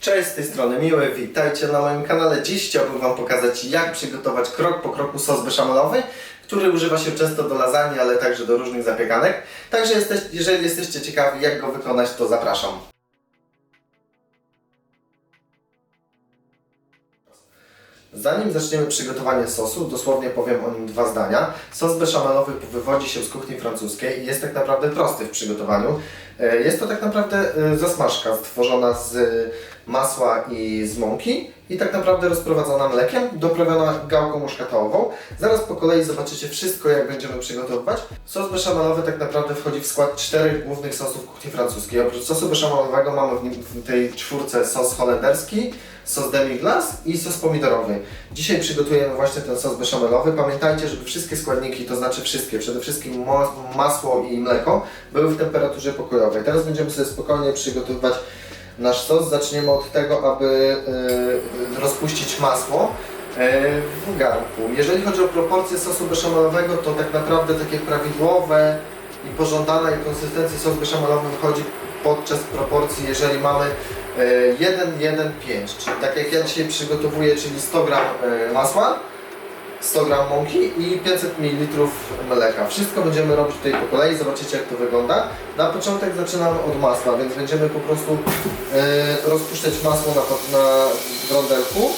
Cześć, z tej strony Miły, witajcie na moim kanale. Dziś chciałbym Wam pokazać jak przygotować krok po kroku sos beszamelowy, który używa się często do lasagne, ale także do różnych zapiekanek. Także jesteś, jeżeli jesteście ciekawi jak go wykonać, to zapraszam. Zanim zaczniemy przygotowanie sosu, dosłownie powiem o nim dwa zdania. Sos beszamelowy wywodzi się z kuchni francuskiej i jest tak naprawdę prosty w przygotowaniu. E, Jest to tak naprawdę e, zasmażka stworzona z masła i z mąki i tak naprawdę rozprowadzona mlekiem, doprawiona gałką muszkatołową. Zaraz po kolei zobaczycie wszystko, jak będziemy przygotowywać. Sos beszamelowy tak naprawdę wchodzi w skład czterech głównych sosów kuchni francuskiej. Oprócz sosu beszamelowego mamy w, nim, w tej czwórce sos holenderski, sos demi-glace i sos pomidorowy. Dzisiaj przygotujemy właśnie ten sos beszamelowy. Pamiętajcie, żeby wszystkie składniki, to znaczy wszystkie, przede wszystkim masło i mleko, były w temperaturze pokojowej. Teraz będziemy sobie spokojnie przygotowywać nasz sos. Zaczniemy od tego, aby e, rozpuścić masło e, w garnku. Jeżeli chodzi o proporcje sosu beszamelowego, to tak naprawdę takie prawidłowe i pożądanej konsystencji sos beszamelowy wychodzi podczas proporcji, jeżeli mamy e, 1, 1, 5, czyli tak jak ja dzisiaj przygotowuję, czyli 100 g masła, 100 g mąki i 500 ml mleka. Wszystko będziemy robić tutaj po kolei, zobaczycie jak to wygląda. Na początek zaczynamy od masła, więc będziemy po prostu e, rozpuszczać masło na, na rondelku.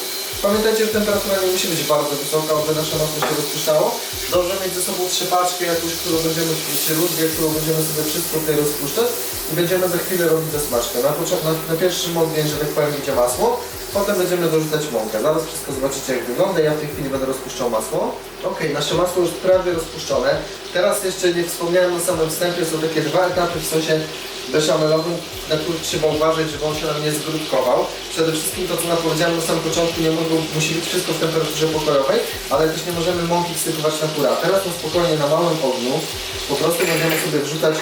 Pamiętajcie, że temperatura nie musi być bardzo wysoka, aby nasze masło się rozpuszczało. Dobrze mieć ze sobą trzepaczkę jakąś, którą będziemy, czy rózgę, którą będziemy sobie wszystko tutaj rozpuszczać i będziemy za chwilę robić zasmażkę. Na, na, na pierwszym ogniu, że tak powiem, idzie masło, potem będziemy dorzucać mąkę. Zaraz wszystko zobaczycie jak wygląda, ja w tej chwili będę rozpuszczał masło. Ok, nasze masło już prawie rozpuszczone. Teraz jeszcze nie wspomniałem na samym wstępie, są takie dwa etapy w sosie beszamelowym, na których trzeba uważać, żeby on się nam nie zgrudkował. Przede wszystkim to, co napowiedziałem na samym początku, nie mogą, musi być wszystko w temperaturze pokojowej, ale też nie możemy mąki wsypywać na hura. Teraz na spokojnie, na małym ogniu, po prostu będziemy sobie wrzucać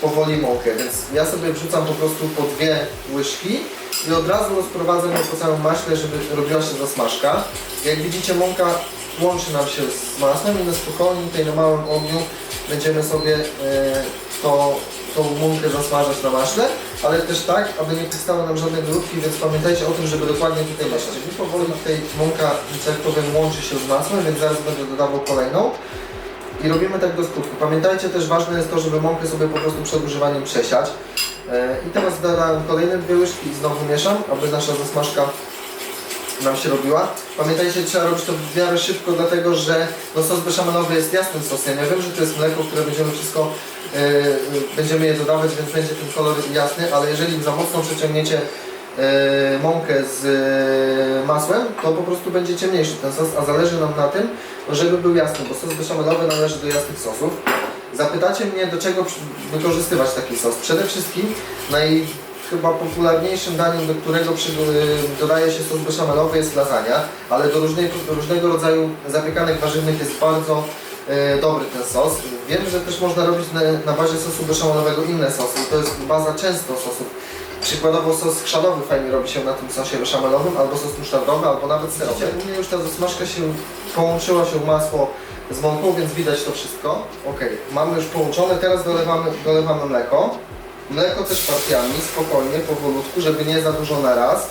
powoli mąkę, więc ja sobie wrzucam po prostu po dwie łyżki i od razu rozprowadzam ją po całym maśle, żeby robiła się zasmażka. Jak widzicie mąka łączy nam się z masłem i na spokojnie tutaj na małym ogniu będziemy sobie e, to, tą mąkę zasmażać na maśle, ale też tak, aby nie powstały nam żadne grudki, więc pamiętajcie o tym, żeby dokładnie tutaj mieszać. I powoli tutaj mąka, że tak powiem, łączy się z masłem, więc zaraz będę dodawał kolejną. I robimy tak do skutku. Pamiętajcie też, ważne jest to, żeby mąkę sobie po prostu przed używaniem przesiać. E, I teraz dodałem kolejne dwie łyżki i znowu mieszam, aby nasza zasmażka nam się robiła. Pamiętajcie, trzeba robić to w miarę szybko, dlatego że no, sos beszamelowy jest jasnym sosem. Ja wiem, że to jest mleko, które będziemy wszystko, e, będziemy je dodawać, więc będzie ten kolor jasny, ale jeżeli za mocno przeciągniecie e, mąkę z e, masłem, to po prostu będzie ciemniejszy ten sos, a zależy nam na tym, żeby był jasny, bo sos beszamelowy należy do jasnych sosów. Zapytacie mnie, do czego wykorzystywać taki sos. Przede wszystkim naj, chyba popularniejszym daniem, do którego y, dodaje się sos beszamelowy jest lasagna, ale do, różnej, do różnego rodzaju zapiekanek warzywnych jest bardzo y, dobry ten sos. Wiem, że też można robić na, na bazie sosu beszamelowego inne sosy. To jest baza często sosów. Przykładowo sos chrzanowy fajnie robi się na tym sosie beszamelowym, albo sos musztardowy, albo nawet serowy. U mnie już ta zasmażka się połączyła się masło z więc widać to wszystko. Ok, mamy już połączone, teraz dolewamy, dolewamy mleko. Mleko też partiami, spokojnie, powolutku, żeby nie za dużo na raz.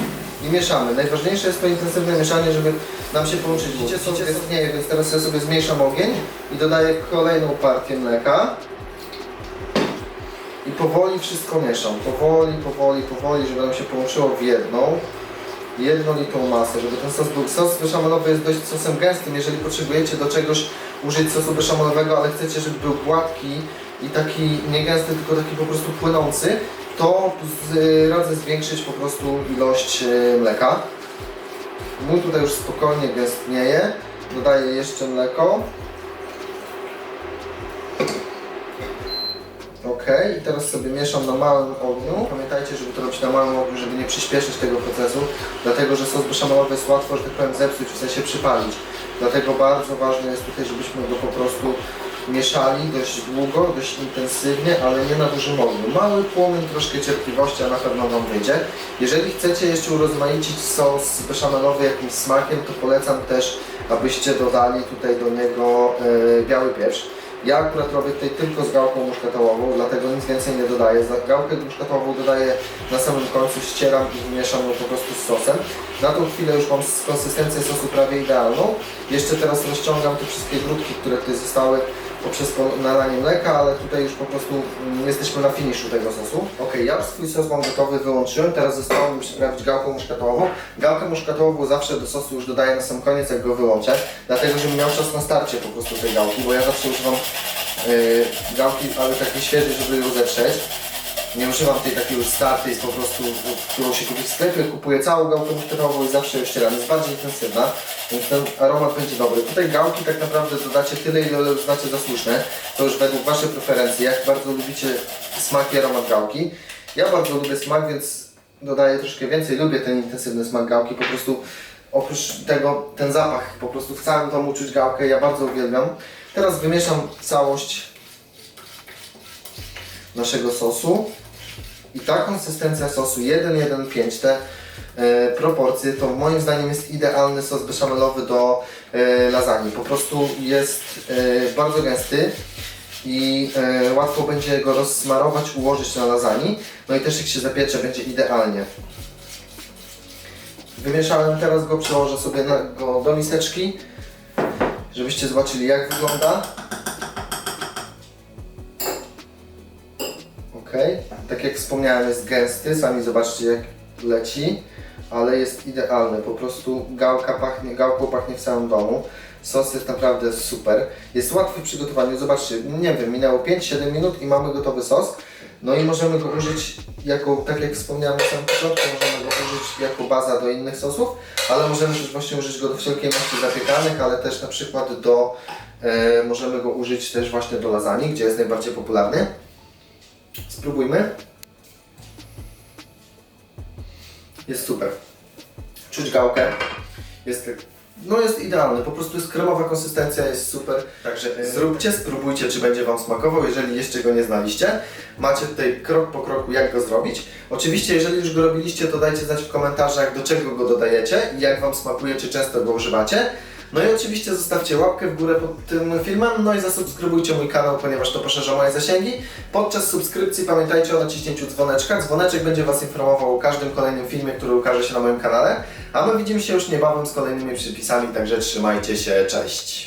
I mieszamy. Najważniejsze jest to intensywne mieszanie, żeby nam się połączyć. Widzicie, co istnieje, więc teraz ja sobie zmniejszam ogień i dodaję kolejną partię mleka. I powoli wszystko mieszam. Powoli, powoli, powoli, żeby nam się połączyło w jedną jednolitą masę, żeby ten sos był. Sos beszamelowy jest dość sosem gęstym, jeżeli potrzebujecie do czegoś użyć sosu beszamelowego, ale chcecie, żeby był gładki i taki nie gęsty, tylko taki po prostu płynący, to z, radzę zwiększyć po prostu ilość e, mleka. Mój tutaj już spokojnie gęstnieje. Dodaję jeszcze mleko. Ok, i teraz sobie mieszam na małym ogniu. Pamiętajcie, żeby to robić na małym ogniu, żeby nie przyspieszyć tego procesu, dlatego że sos beszamelowy jest łatwo, że tak powiem, zepsuć, w sensie przypalić. Dlatego bardzo ważne jest tutaj, żebyśmy go po prostu mieszali dość długo, dość intensywnie, ale nie na dużym ogniu. Mały płomień, troszkę cierpliwości, a na pewno Wam wyjdzie. Jeżeli chcecie jeszcze urozmaicić sos beszamelowy jakimś smakiem, to polecam też, abyście dodali tutaj do niego e, biały pieprz. Ja akurat robię tutaj tylko z gałką muszkatołową, dlatego nic więcej nie dodaję. Za- Gałkę muszkatołową dodaję na samym końcu, ścieram i mieszam ją po prostu z sosem. Na tą chwilę już mam konsystencję sosu prawie idealną. Jeszcze teraz rozciągam te wszystkie grudki, które tutaj zostały poprzez po- nalanie mleka, ale tutaj już po prostu mm, jesteśmy na finiszu tego sosu. Ok, ja już swój sos mam gotowy, wyłączyłem. Teraz zostało mi przyprawić gałką muszkatołową. Gałkę muszkatołową zawsze do sosu już dodaję na sam koniec, jak go wyłączę, dlatego żebym miał czas na starcie po prostu tej gałki, bo ja zawsze używam yy, gałki, ale takiej świeżej, żeby ją zetrzeć. Nie używam tej takiej już startej, po prostu, którą się kupi w sklepie. Kupuję całą gałkę muszkatową i zawsze ją ścieram. Jest bardziej intensywna, więc ten aromat będzie dobry. Tutaj gałki tak naprawdę dodacie tyle, ile uznacie za słuszne. To już według Waszej preferencji, jak bardzo lubicie smak i aromat gałki. Ja bardzo lubię smak, więc dodaję troszkę więcej. Lubię ten intensywny smak gałki. Po prostu oprócz tego, ten zapach, po prostu w całym domu czuć gałkę, ja bardzo uwielbiam. Teraz wymieszam całość naszego sosu. I ta konsystencja sosu 1,1,5, te e, proporcje, to moim zdaniem jest idealny sos beszamelowy do e, lasagne. Po prostu jest e, bardzo gęsty i e, łatwo będzie go rozsmarować, ułożyć na lasagne. No i też jak się zapiecze, będzie idealnie. Wymieszałem, teraz go przełożę sobie na, go do miseczki, żebyście zobaczyli jak wygląda. Tak jak wspomniałem jest gęsty, sami zobaczcie jak leci, ale jest idealny, po prostu gałka pachnie, gałką pachnie w całym domu. Sos jest naprawdę super, jest łatwy w przygotowaniu, zobaczcie, nie wiem, minęło 5-7 minut i mamy gotowy sos. No i możemy go użyć jako, tak jak wspomniałem na samym początku, możemy go użyć jako baza do innych sosów, ale możemy też właśnie użyć go do wszelkiej maści zapiekanych, ale też na przykład do, e, możemy go użyć też właśnie do lasagne, gdzie jest najbardziej popularny. Spróbujmy. Jest super. Czuć gałkę. Jest, no jest idealny, po prostu jest kremowa konsystencja, jest super. Także e, zróbcie, spróbujcie, czy będzie Wam smakował, jeżeli jeszcze go nie znaliście. Macie tutaj krok po kroku, jak go zrobić. Oczywiście, jeżeli już go robiliście, to dajcie znać w komentarzach, do czego go dodajecie i jak Wam smakuje, czy często go używacie. No i oczywiście zostawcie łapkę w górę pod tym filmem, no i zasubskrybujcie mój kanał, ponieważ to poszerza moje zasięgi. Podczas subskrypcji pamiętajcie o naciśnięciu dzwoneczka. Dzwoneczek będzie Was informował o każdym kolejnym filmie, który ukaże się na moim kanale. A my widzimy się już niebawem z kolejnymi przepisami, także trzymajcie się, cześć!